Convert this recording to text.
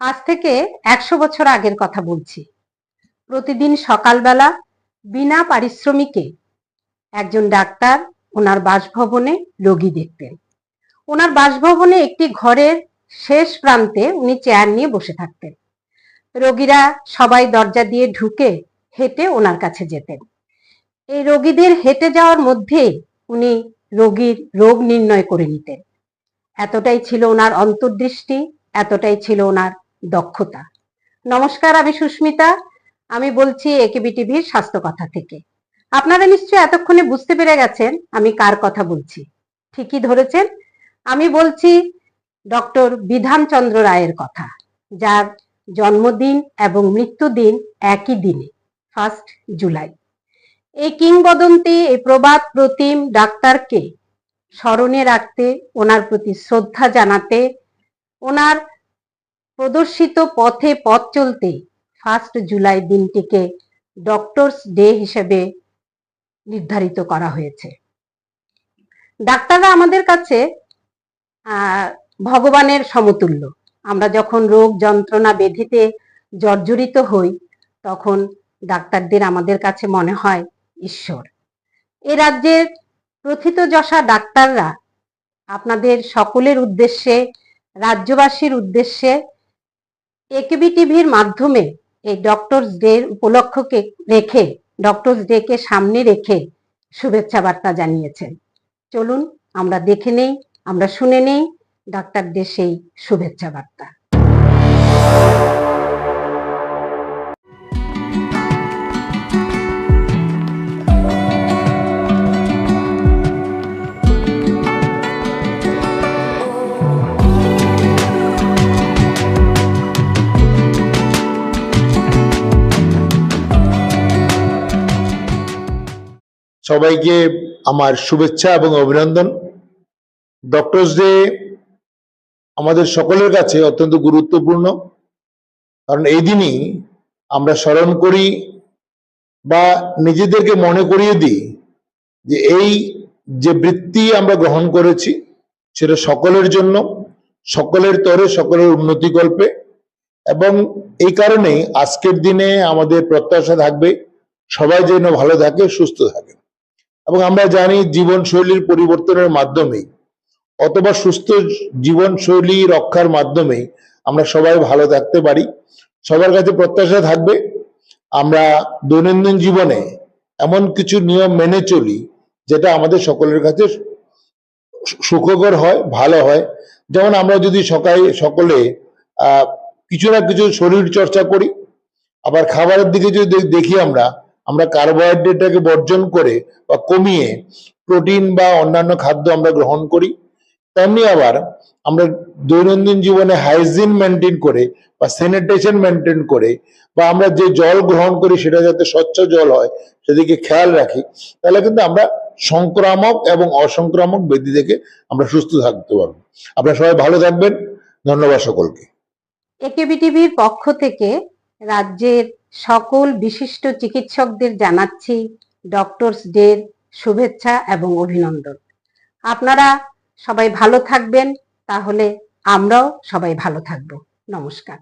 আজ থেকে একশো বছর আগের কথা বলছি। প্রতিদিন সকালবেলা বিনা পারিশ্রমিকে একজন ডাক্তার ওনার বাসভবনে রোগী দেখতেন। ওনার বাসভবনে একটি ঘরের শেষ প্রান্তে উনি চেয়ার নিয়ে বসে থাকতেন। রোগীরা সবাই দরজা দিয়ে ঢুকে হেঁটে ওনার কাছে যেতেন। এই রোগীদের হেঁটে যাওয়ার মধ্যে উনি রোগীর রোগ নির্ণয় করে নিতেন। এতটাই ছিল ওনার অন্তর্দৃষ্টি, এতটাই ছিল ওনার দক্ষতা। নমস্কার, আমি সুস্মিতা। আমি বলছি একেবি টিভির স্বাস্থ্য কথা থেকে। আপনারা নিশ্চয়ই এতক্ষণে বুঝতে পেরে গেছেন আমি কার কথা বলছি। ঠিকই ধরেছেন। আমি বলছি ডক্টর বিধানচন্দ্র রায়ের কথা, যার জন্মদিন এবং মৃত্যুদিন একই দিনে, ফার্স্ট জুলাই। এই কিংবদন্তি, এই প্রবাদ প্রতিম ডাক্তারকে স্মরণে রাখতে, ওনার প্রতি শ্রদ্ধা জানাতে, ওনার প্রদর্শিত পথে পথ চলতে ফার্স্ট জুলাই দিনটিকে ডক্টরস ডে হিসেবে নির্ধারিত করা হয়েছে। ডাক্তাররা আমাদের কাছে ভগবানের সমতুল্য। আমরা যখন রোগ যন্ত্রণা বেধিতে জর্জরিত হই, তখন ডাক্তারদের আমাদের কাছে মনে হয় ঈশ্বর। এ রাজ্যের প্রথিতযশা ডাক্তাররা আপনাদের সকলের উদ্দেশ্যে, রাজ্যবাসীর উদ্দেশ্যে একেবি টিভির মাধ্যমে এই ডক্টরস ডে উপলক্ষকে রেখে ডক্টরস ডে কে সামনে রেখে শুভেচ্ছা বার্তা জানিয়েছেন। চলুন আমরা দেখে নেই, আমরা শুনে নেই ডাক্তারদের সেই শুভেচ্ছা বার্তা। সবাইকে আমার শুভেচ্ছা এবং অভিনন্দন। ডক্টরস ডে আমাদের সকলের কাছে অত্যন্ত গুরুত্বপূর্ণ। কারণ এই দিনই আমরা স্মরণ করি বা নিজেদেরকে মনে করিয়ে দিই যে এই যে বৃত্তি আমরা গ্রহণ করেছি, সেটা সকলের জন্য, সকলের তরে, সকলের উন্নতি কল্পে এবং এই কারণেই আজকের দিনে আমাদের প্রত্যাশা থাকবে, সবাই যেন ভালো থাকে, সুস্থ থাকে। এবং আমরা জানি জীবনশৈলীর পরিবর্তনের মাধ্যমে অথবা সুস্থ জীবনশৈলী রক্ষার মাধ্যমে আমরা সবাই ভালো থাকতে পারি। সবার কাছে প্রত্যাশা থাকবে, আমরা দৈনন্দিন জীবনে এমন কিছু নিয়ম মেনে চলি যেটা আমাদের সকলের কাছে সুখকর হয়, ভালো হয়। যেমন আমরা যদি সকালে, সকলে কিছু না কিছু শরীর চর্চা করি, আবার খাবারের দিকে যদি দেখি আমরা আমরা কার্বোহাইড্রেটটাকে বর্জন করে বা কমিয়ে প্রোটিন বা অন্যান্য খাদ্য আমরা গ্রহণ করি, তেমনি আবার আমরা দৈনন্দিন জীবনে হাইজিন মেনটেন করে বা স্যানিটেশন মেনটেন করে বা আমরা যে জল গ্রহণ করি সেটা যাতে স্বচ্ছ জল হয় সেদিকে খেয়াল রাখি, তাহলে কিন্তু আমরা সংক্রামক এবং অসংক্রামক ব্যাধি থেকে আমরা সুস্থ থাকতে পারব। আপনারা সবাই ভালো থাকবেন, ধন্যবাদ সকলকে। একেবি টিভির পক্ষ থেকে রাজ্যের সকল বিশিষ্ট চিকিৎসকদের জানাচ্ছি ডক্টরস ডের শুভেচ্ছা এবং অভিনন্দন। আপনারা সবাই ভালো থাকবেন, তাহলে আমরাও সবাই ভালো থাকব। নমস্কার।